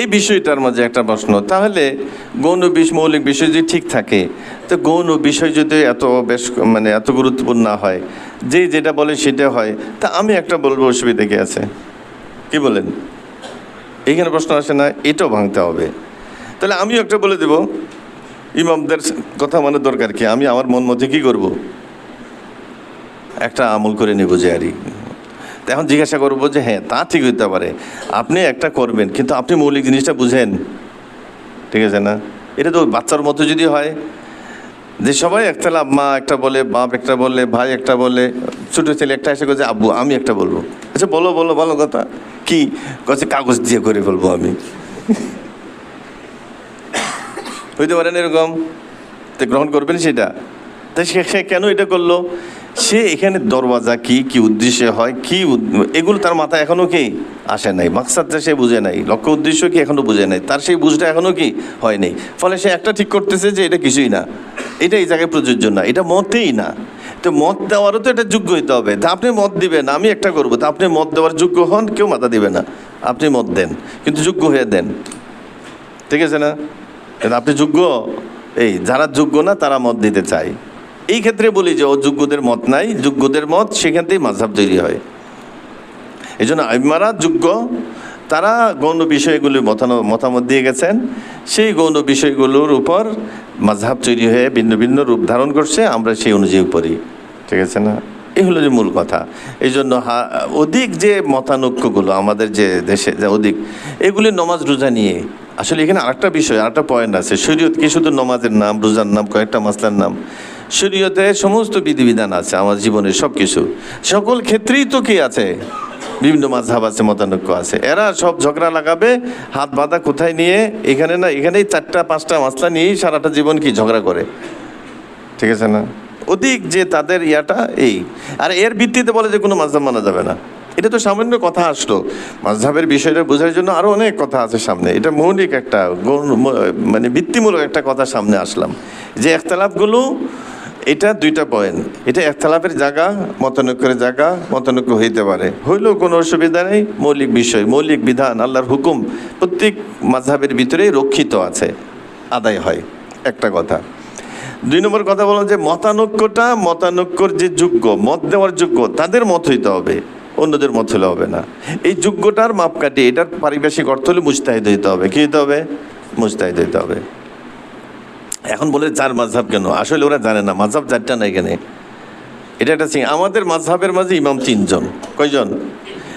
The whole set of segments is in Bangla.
এই বিষয়টার মাঝে একটা প্রশ্ন। তাহলে গৌণ বিষ মৌলিক বিষয় যদি ঠিক থাকে, তো গৌণ বিষয় যদি এত বেশ মানে এত গুরুত্বপূর্ণ না হয়, যে যেটা বলে সেটা হয়, তা আমি একটা বলব অসুবিধা কি আছে? কি বলেন? এইখানে প্রশ্ন আসে না, এটাও ভাঙতে হবে। তাহলে আমিও একটা বলে দেব, ইমামদের কথা মানে দরকার কি? আমি আমার মন মধ্যে কী করব? একটা আমল করে নেব যে আরই। এখন জিজ্ঞাসা করব যে হ্যাঁ তা ঠিক হইতে পারে। আপনি একটা করবেন, কিন্তু আপনি মৌলিক জিনিসটা বুঝেন। ঠিক আছে না? এটা তো বাচ্চার মতো যদি হয়, যে সবাই একটা লাভ, মা একটা বলে, বাপ একটা বলে, ভাই একটা বলে, ছোটো ছেলে একটা এসে যে আব্বু, আমি একটা বলব। আচ্ছা বলো বলো, ভালো কথা। কি? কাছে কাগজ দিয়ে করে বলব আমি। হইতে পারেন এরকম? তো গ্রহণ করবেন সেটা। তাই সে কেন এটা করল? সে এখানে দরওয়াজা কি কি উদ্দেশ্যে হয়, কি এগুলো তার মাথায় এখনও কি আসে নাই। মাকসাদটা সে বুঝে নাই। লক্ষ্য উদ্দেশ্য কি এখনও বুঝে নাই। তার সেই বুঝটা এখনও কি হয় নাই। ফলে সে একটা ঠিক করতেছে যে এটা কিছুই না। এটা এই জায়গায় প্রযোজ্য না। এটা মতেই না। তো মত দেওয়ারও তো এটা যোগ্য হইতে হবে। তা আপনি মত দিবেন, আমি একটা করব। তা আপনি মত দেওয়ার যোগ্য হন, কেউ মাথা দিবে না। আপনি মত দেন, কিন্তু যোগ্য হয়ে দেন। ঠিক আছে না? আপনি যোগ্য? এই যারা যোগ্য না, তারা মত দিতে চায়। এই ক্ষেত্রে বলি যে অযোগ্যদের মত নাই, যোগ্যদের মত সেখান থেকেই তৈরি হয়। এই জন্য আইমারা যোগ্য, তারা গৌণ বিষয়গুলি মতামত দিয়ে গেছেন। সেই গৌণ বিষয়গুলোর উপর মাঝহাব তৈরি হয়ে ভিন্ন ভিন্ন রূপ ধারণ করছে, আমরা সেই অনুযায়ী পড়ি। ঠিক আছে না? এই হলো যে মূল কথা। এই জন্য অধিক যে মতানৈক্যগুলো আমাদের যে দেশে, যে অধিক, এগুলি নমাজ রোজা নিয়ে আসলে এখানে আরেকটা বিষয়, আরেকটা পয়েন্ট আছে। শরীয়ত কি শুধু নমাজের নাম, রোজার নাম, কয়েকটা মাসলার নাম? শরীয়তে সমস্ত বিধিবিধান আছে আমার জীবনের সব কিছু সকল ক্ষেত্রেই তো কি আছে? বিভিন্ন মাঝহাব আছে, মতানৈক্য আছে। এরা সব ঝগড়া লাগাবে, হাত বাঁধা কোথায় নিয়ে? এখানে না, এখানেই চারটা, পাঁচটা মাসলা নিয়েই সারাটা জীবন কি ঝগড়া করে? ঠিক আছে না? অধিক যে তাদের ইয়াটা এই। আর এর ভিত্তিতে বলে যে কোনো মাঝহাব মানা যাবে না। এটা তো সামান্য কথা আসলো। মাঝহাবের বিষয়টা বোঝার জন্য আরও অনেক কথা আছে সামনে। এটা মৌলিক একটা মানে ভিত্তিমূলক একটা কথা সামনে আসলাম। যে একতলাপগুলো এটা দুইটা পয়েন্ট এটা একতলাপের জায়গা, মতানৈক্যের জায়গা, মতানৈক্য হইতে পারে। হইলেও কোনো অসুবিধা নেই, মৌলিক বিষয়, মৌলিক বিধান, আল্লাহর হুকুম প্রত্যেক মাঝহাবের ভিতরেই রক্ষিত আছে, আদায় হয়। একটা কথা। দুই নম্বর কথা বললাম যে মতানৈক্যটা মতানৈক্যর যে যোগ্য, মত দেওয়ার যোগ্য, তাদের মত হইতে হবে। অন্যদের মত হলে হবে না। এই যোগ্যটার মাপকাঠি, এটার পারিভাষিক অর্থ হলে মুস্তাহিদ হইতে হবে। কি হইতে হবে? মুস্তাহিদ হইতে হবে। এখন বলে চার মাঝহাব কেন? আসলে ওরা জানে না, মাঝহাব চারটা না এখানে। এটা একটা সিং আমাদের মাঝহাবের মাঝে ইমাম তিনজন। কয়জন?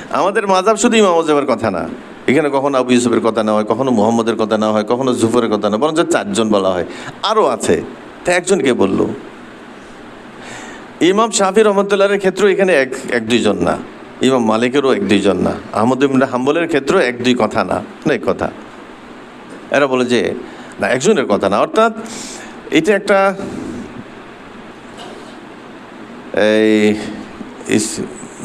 আমাদের মাঝহাব শুধু ইমাম আজমের কথা না। এখানে কখনো আবু ইউসুফের কথা না হয়, কখনো মুহাম্মদের কথা না হয়, কখনো জুফরের কথা না বরঞ্চ চারজন বলা হয়। আরও আছে। তা একজনকে বলল? ইমাম শাহি রহমতুল্লাহের ক্ষেত্রেও এখানে এক এক দুইজন না। ইমাম মালিকেরও এক দুইজন না। আহমদ ইবনে হাম্বলের ক্ষেত্রেও এক দুই কথা না, অনেক কথা। এরা বলে যে, না, একজনের কথা না। অর্থাৎ এটা একটা এই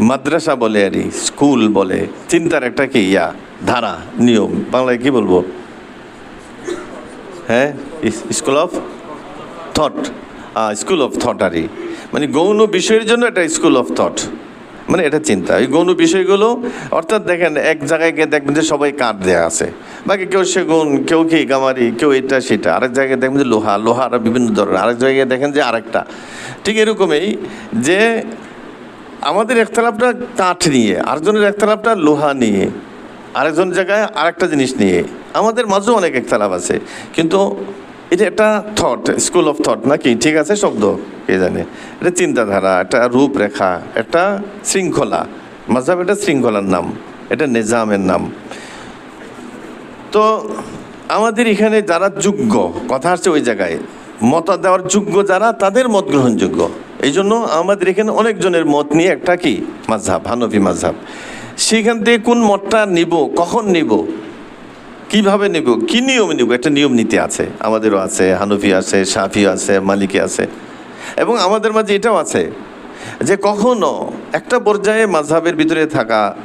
মাদ্রাসা বলে আর স্কুল বলে। চিন্তার একটা কি, ইয়া, ধারা, নিয়ম। বাংলায় কি বলব? হ্যাঁ? School of thought. School of thought আরই মানে গৌণ বিষয়ের জন্য একটা স্কুল অফ থট। মানে এটা চিন্তা। এই গৌণ বিষয়গুলো, অর্থাৎ দেখেন, এক জায়গায় গিয়ে দেখবেন যে সবাই কাঠ দেয়া আছে। বাকি কেউ সেগুন, কেউ কি গামারি, কেউ এটা সেটা। আরেক জায়গায় দেখবেন যে লোহা লোহা আর বিভিন্ন ধরনের। আরেক জায়গায় দেখেন যে আরেকটা। ঠিক এরকমই যে আমাদের একতলাপটা কাঠ নিয়ে, আরেকজনের একতলাপটা লোহা নিয়ে, আরেকজন জায়গায় আরেকটা জিনিস নিয়ে। আমাদের মাঝেও অনেক একতলাপ আছে। কিন্তু এটা একটা থট স্কুল অফ থট নাকি? ঠিক আছে, শব্দ, কে জানে? এটা চিন্তাধারা, একটা রূপরেখা, একটা শৃঙ্খলা। মাঝাব এটা শৃঙ্খলার নাম, এটা নিজামের নাম। তো আমাদের এখানে যারা যোগ্য, কথা হচ্ছে ওই জায়গায়, মত দেওয়ার যোগ্য যারা, তাদের মত গ্রহণযোগ্য। এই জন্য আমাদের এখানে অনেকজনের মত নিয়ে একটা কি? মাঝহাব, হানফি মাঝহাব। সেখান থেকে কোন মতটা নিব, কখন নিব? কীভাবে নেব? কি নিয়ম নেব? একটা নিয়ম নীতি আছে। আমাদেরও আছে, হানুফি আছে সাফি আছে, মালিকি আছে। এবং আমাদের মাঝে এটাও আছে যে কখনো একটা পর্যায়ে মাঝহাবের ভিতরে থাকা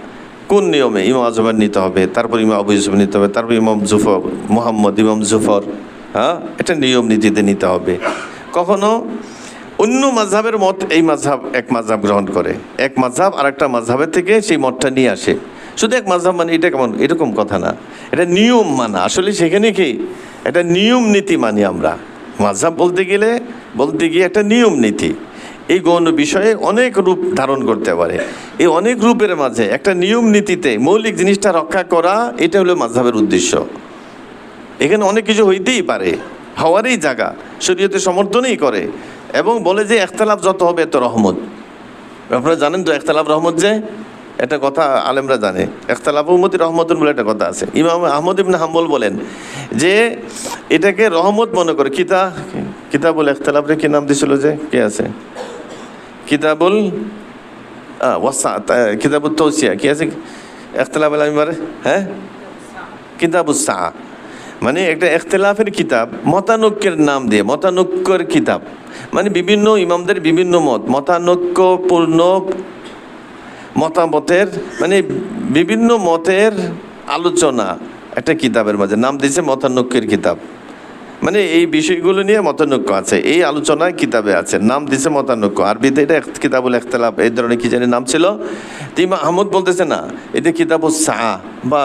কোন নিয়মে ইমাম আজমের নিতে হবে, তারপর ইমাম আবু ইউসুফ নিতে হবে, তারপর ইমাম জুফর, মোহাম্মদ ইমাম জুফর হ্যাঁ? এটা নিয়ম নীতিতে নিতে হবে। কখনো অন্য মাঝহাবের মত এই মাঝহাব এক মাঝহাব গ্রহণ করে। এক মাঝহাব আর একটা থেকে সেই মতটা নিয়ে আসে। শুধু এক মাঝহাব মানে এটা কেমন? এরকম কথা না। এটা নিয়ম মানা। আসলে সেখানে কি? একটা নিয়ম নীতি মানি আমরা। মাঝহাব বলতে গেলে, বলতে গিয়ে একটা নিয়ম নীতি। এই গৌণ বিষয়ে অনেক রূপ ধারণ করতে পারে। এই অনেক রূপের মাঝে একটা নিয়ম নীতিতে মৌলিক জিনিসটা রক্ষা করা, এটা হলো মাঝহাবের উদ্দেশ্য। এখানে অনেক কিছু হইতেই পারে। হওয়ারই জায়গা। শরীয়তে সমর্থনই করে। এবং বলে যে একতলাফ যত হবে, এত রহমত। আপনারা জানেন তো একতলাফ রহমত যে? একটা কথা আলেমরা জানে। একতলাফ উম্মতি রহমতুন বলে একটা কথা আছে। ইমাম আহমদ ইবনে হাম্বল বলেন যে, এটাকে রহমত মনে করে। কিতা? কিতাবুল একতলাফরে কি নাম দিছিল যে? কে আছে? কিতাবুল ওয়াসা কিতাবুল তৌসিয়া কি আছে? একতলাফ আলমিবারে হ্যাঁ? কিতাবুস সা মানে একটা এখতলাফের কিতাব, মতানৈক্যের নাম দিয়ে, মতানৈক্যর কিতাব। মানে বিভিন্ন ইমামদের বিভিন্ন মত, মতানৈক্যপূর্ণ মতামতের মানে বিভিন্ন মতের আলোচনা একটা কিতাবের মাঝে। নাম দিয়েছে মতানৈক্যের কিতাব। মানে এই বিষয়গুলো নিয়ে মতানৈক্য আছে। এই আলোচনায় কিতাবে আছে। নাম দিছে মতানৈক্য। আরবিতে এটা কিতাবুল একতলাফ এই ধরনের কি জানি নাম ছিল? তিমা আহমদ বলতেছে না, এটা কিতাবুল সা বা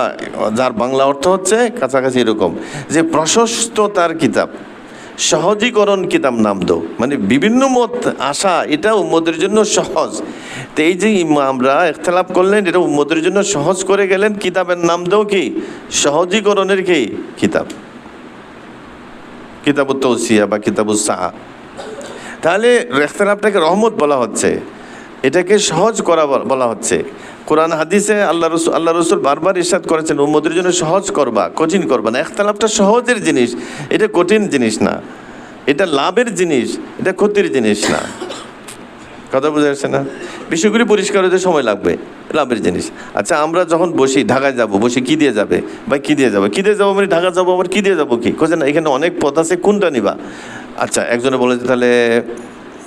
যার বাংলা অর্থ হচ্ছে কাছাকাছি এরকম, যে প্রশস্ততার কিতাব, সহজীকরণ কিতাব নাম দো মানে বিভিন্ন মত আসা এটা উম্মদের জন্য সহজ। তো এই যে ইমা- আমরা একতলাপ করলেন, এটা উম্মদের জন্য সহজ করে গেলেন, কিতাবের নাম দেও কি? সহজীকরণের কি? কিতাব। কিতাবু তৌসিয়া বা কিতাবু সাহা। তাহলে রেখতলাপটাকে রহমত বলা হচ্ছে। এটাকে সহজ করা বলা হচ্ছে। কোরআন, হাদিসে আল্লাহ রসুল আল্লাহ রসুল বারবার ইরশাদ করেছেন উম্মদের জন্য সহজ করবা, কঠিন করবা না। একতলাপটা সহজের জিনিস, এটা কঠিন জিনিস না। এটা লাভের জিনিস, এটা ক্ষতির জিনিস না। কথা বোঝা যাচ্ছে না? বিষয়গুলি পরিষ্কার হতে সময় লাগবে। লাভের জিনিস। আচ্ছা আমরা যখন বসি, ঢাকায় যাব, বসে কি দিয়ে যাবে? বা কি দিয়ে যাবে? কি দিয়ে যাব মানে ঢাকা যাব, আবার কি দিয়ে যাব কি? কোথায় না, এখানে অনেক পথ আছে, কোনটা নিবা? আচ্ছা একজনে বলে যে তাহলে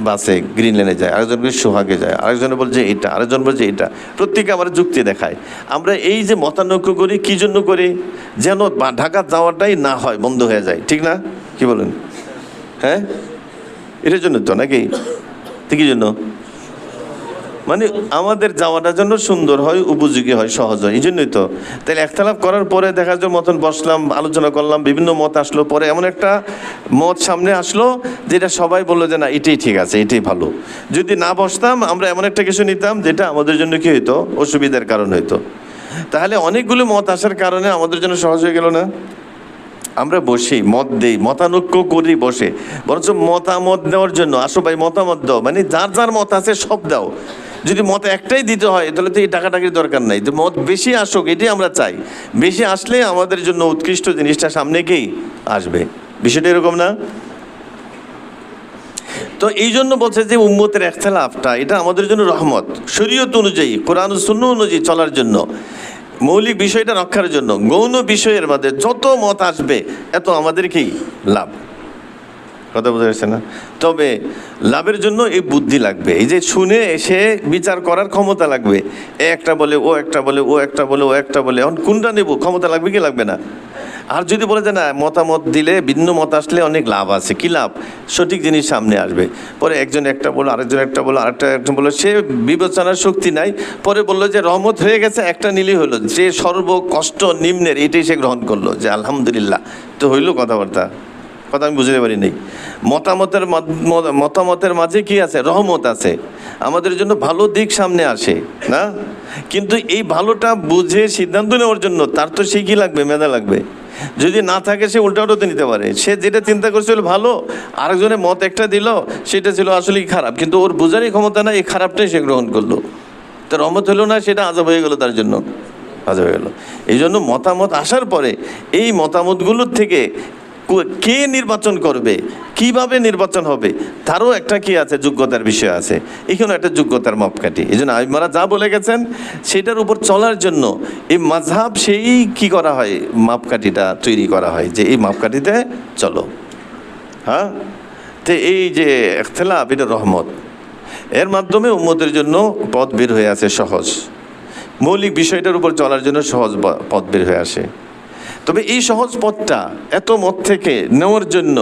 বাসে গ্রিন লেনে যায়, আরেকজন বলে সোহাগে যায়, আরেকজনে বলছে এটা, আরেকজন বলছে এটা। প্রত্যেকে আমার যুক্তি দেখায়। আমরা এই যে মতানৈক্য করি, কি জন্য করি? যেন ঢাকা যাওয়াটাই না হয়, বন্ধ হয়ে যায়। ঠিক না? কি বলেন? হ্যাঁ? এটার জন্য তো নাকি? তো কি জন্য? মানে আমাদের যাওয়াটার জন্য সুন্দর হয়, উপযোগী হয়, সহজ হয়, এই জন্যই তো। তাহলে একতলাপ করার পরে দেখা যার মতন বসলাম, আলোচনা করলাম, বিভিন্ন মত আসলো, পরে এমন একটা মত সামনে আসলো, যেটা সবাই বলল যে না, এটাই ঠিক আছে, এটাই ভালো। যদি না বসতাম, আমরা এমন একটা কিছু নিতাম, যেটা আমাদের জন্য কি হইতো? অসুবিধার কারণ হইতো। তাহলে অনেকগুলো মত আসার কারণে আমাদের জন্য সহজ হয়ে গেল না? আমরা বসি, মত দেই, মতানৈক্য করি বসে। বরঞ্চ মতামত দেওয়ার জন্য, আসো ভাই, মতামত দাও মানে যার যার মত আছে সব দাও। যদি মত একটাই দিতে হয়, তাহলে তো এই টাকাটাকির দরকার নাই। তো মত বেশি আসুক, এটাই আমরা চাই। বেশি আসলে আমাদের জন্য উৎকৃষ্ট জিনিসটা সামনে গিয়েই আসবে। বিষয়টা এরকম না? তো এই জন্য বলছে যে উম্মতের একতলাফটা এটা আমাদের জন্য রহমত। শরীয়ত অনুযায়ী, কোরআন শূন্য অনুযায়ী চলার জন্য, মৌলিক বিষয়টা রক্ষার জন্য, গৌণ বিষয়ের মধ্যে যত মত আসবে, এত আমাদের কি? লাভ। কথা বোঝা যাচ্ছে না? তবে লাভের জন্য এই বুদ্ধি লাগবে। এই যে শুনে এসে বিচার করার ক্ষমতা লাগবে। এ একটা বলে, ও একটা বলে, ও একটা বলে, ও একটা বলে। এখন কোনটা নেব? ক্ষমতা লাগবে কি লাগবে না? আর যদি বলে যে না, মতামত দিলে, ভিন্ন মত আসলে অনেক লাভ আছে। কি লাভ? সঠিক জিনিস সামনে আসবে। পরে একজন একটা বলো, আরেকজন একটা বলো, আরেকটা একটা বলো। সে বিবেচনার শক্তি নাই। পরে বলল যে, রহমত হয়ে গেছে, একটা নিলেই হলো। যে সর্ব কষ্ট নিম্নের এটাই সে গ্রহণ করল। যে আলহামদুলিল্লাহ। তো হইল কথাবার্তা। কথা আমি বুঝতে পারি নাই। মতামতের মতামতের মাঝে কি আছে? রহমত আছে। আমাদের জন্য ভালো দিক সামনে আসে, না? কিন্তু এই ভালোটা বুঝে সিদ্ধান্ত নেওয়ার জন্য তার তো সে কি লাগবে? মেধা লাগবে। যদি না থাকে সে উল্টা উল্টোতে নিতে পারে। সে যেটা চিন্তা করছিল ভালো, আরেকজনের মত একটা দিল, সেটা ছিল আসলে খারাপ। কিন্তু ওর বোঝারই ক্ষমতা না এই খারাপটাই সে গ্রহণ করল। তো রহমত হলো না, সেটা আজব হয়ে গেল তার জন্য। আজব হয়ে গেল। এই জন্য মতামত আসার পরে এই মতামতগুলোর থেকে কো- নির্বাচন করবে? কীভাবে নির্বাচন হবে? তারও একটা কি আছে? যোগ্যতার বিষয় আছে। এখানে একটা যোগ্যতার মাপকাঠি। এই জন্য আইমারা যা বলে গেছেন, সেটার উপর চলার জন্য এই মাঝহাব সেই কি করা হয়? মাপকাঠিটা তৈরি করা হয় যে এই মাপকাঠিতে চলো। হ্যাঁ? তো এই যে এখতলাফ এটা রহমত। এর মাধ্যমে উম্মতের জন্য পথ বের হয়ে আছে সহজ। মৌলিক বিষয়টার উপর চলার জন্য সহজ পথ বের হয়ে আসে। তবে এই সহজ পথটা এত মত থেকে নেওয়ার জন্য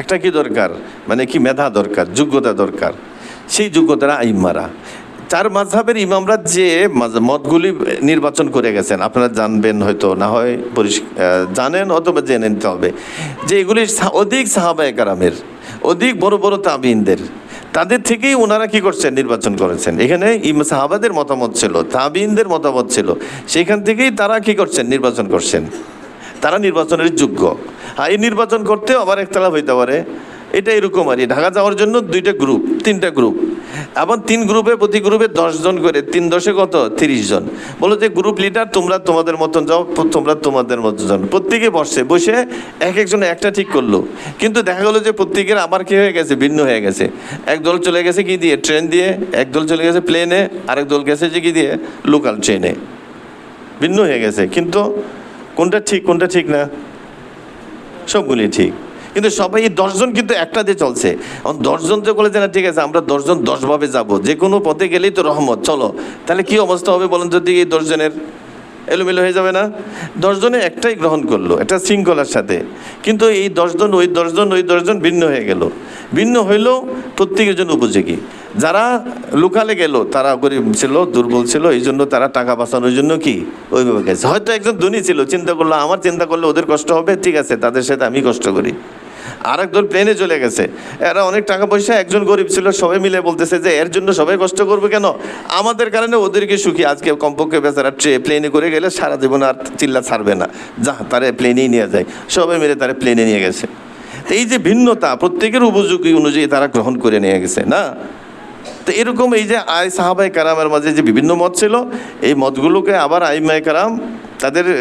একটা কি দরকার? মানে কি মেধা দরকার, যোগ্যতা দরকার? সেই যোগ্যতারা আইমারা। চার মাঝহাবের ইমামরা যে মতগুলি নির্বাচন করে গেছেন, আপনারা জানবেন হয়তো, না হয় জানেন অথবা জেনে নিতে হবে, যে এগুলি অধিক সাহাবায় কারামের, অধিক বড় বড় তাবিনদের। তাদের থেকেই ওনারা কি করছেন? নির্বাচন করেছেন। এখানে সাহাবাদের মতামত ছিল, তাবিনদের মতামত ছিল। সেখান থেকেই তারা কি করছেন? নির্বাচন করছেন। তারা নির্বাচনের যোগ্য। হ্যাঁ এই নির্বাচন করতেও আবার একতলাপ হইতে পারে। এটা এরকম আর ঢাকা যাওয়ার জন্য দুইটা গ্রুপ তিনটা গ্রুপ আবার তিন গ্রুপে প্রতি গ্রুপে জন করে, তিন দশে কত? তিরিশ জন। বলো যে গ্রুপ লিডার তোমরা তোমাদের মতন যাও, তোমরা তোমাদের মতন যাও। প্রত্যেকে বসছে, বসে এক একজন একটা ঠিক করল। কিন্তু দেখা গেলো যে প্রত্যেকের আবার কি হয়ে গেছে? ভিন্ন হয়ে গেছে। এক দল চলে গেছে কি দিয়ে? ট্রেন দিয়ে। এক দল চলে গেছে প্লেনে আরেক দল গেছে যে কি দিয়ে? লোকাল ট্রেনে ভিন্ন হয়ে গেছে। কিন্তু কোনটা ঠিক কোনটা ঠিক না? সবগুলি ঠিক। কিন্তু সবাই এই দশজন কিন্তু একটা দিয়ে চলছে। এখন দশজন তো বলে যে না, ঠিক আছে, আমরা দশজন দশভাবে যাব, যে কোনো পথে গেলেই তো রহমত, চলো। তাহলে কি অবস্থা হবে বলেন যদি এই দশজনের? এলোমেলো হয়ে যাবে না? দশজনে একটাই গ্রহণ করল, একটা শৃঙ্খলার সাথে। কিন্তু এই দশজন, ওই দশজন ওই দশজন ভিন্ন হয়ে গেল। ভিন্ন হইলেও প্রত্যেকের জন্য উপযোগী। যারা লুকালে গেল, তারা গরিব ছিল, দুর্বল ছিল, এই জন্য তারা টাকা বাঁচানোর জন্য কি? ওইভাবে গেছে। হয়তো একজন ধনী ছিল, চিন্তা করল, আমার চিন্তা করলে ওদের কষ্ট হবে? ঠিক আছে, তাদের সাথে আমি কষ্ট করি। আর একজন প্লেনে চলে গেছে। এরা অনেক টাকা পয়সা, একজন গরিব ছিল, সবাই মিলে বলতেছে যে, এর জন্য সবাই কষ্ট করবে কেন? আমাদের কারণে ওদেরকে সুখী। আজকে কমপক্ষে বেচারা ট্রে প্লেনে করে গেলে সারা জীবন আর চিল্লা ছাড়বে না। যা, তারে প্লেনেই নিয়ে যায়। সবাই মিলে তারা প্লেনে নিয়ে গেছে। এই যে ভিন্নতা, প্রত্যেকের উপযোগী অনুযায়ী তারা গ্রহণ করে নিয়ে গেছে, না? তো এরকম এই যে আয় সাহাবাই কারামের মাঝে যে বিভিন্ন মত ছিল এই মতগুলোকে আবার আইমাই কারাম তাদের এ,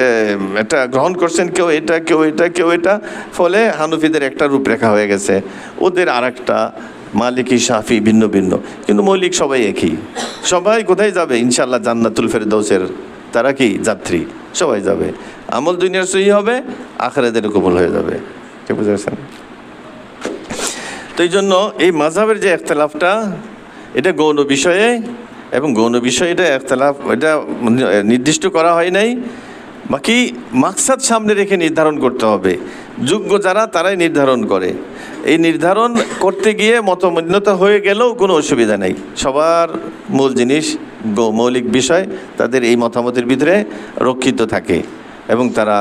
একটা গ্রহণ করছেন কেউ এটা কেউ এটা কেউ এটা। ফলে হানুফিদের একটা রূপরেখা হয়ে গেছে। ওদের আর একটা মালিকি সাফি ভিন্ন ভিন্ন। কিন্তু মৌলিক সবাই একই। সবাই কোথায় যাবে? ইনশাল্লাহ জান্নাতুল ফেরদৌসের তারা কি? যাত্রী। সবাই যাবে। আমল দুনিয়ার সহি হবে আখরাদের কবুল হয়ে যাবে। ঠিক বুঝতে পারছেন? তো এই জন্য এই মাঝহাবের যে একতলাফটা এটা গৌণ বিষয়ে এবং গৌণ বিষয়ে এটা একতলাফ এটা নির্দিষ্ট করা হয় নাই। বাকি মাকসাদ সামনে রেখে নির্ধারণ করতে হবে। যোগ্য যারা, তারাই নির্ধারণ করে। এই নির্ধারণ করতে গিয়ে মতমন্যতা হয়ে গেলেও কোনো অসুবিধা নেই। সবার মূল জিনিস মৌলিক বিষয়, তাদের এই মতামতের ভিতরে রক্ষিত থাকে এবং তারা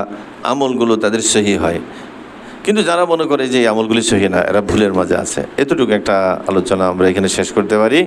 আমলগুলো তাদের সহি হয়। কিন্তু যারা মনে করে যে এই আমলগুলি সহি না, এরা ভুলের মাঝে আছে। এতটুকু একটা আলোচনা আমরা এখানে শেষ করতে পারি।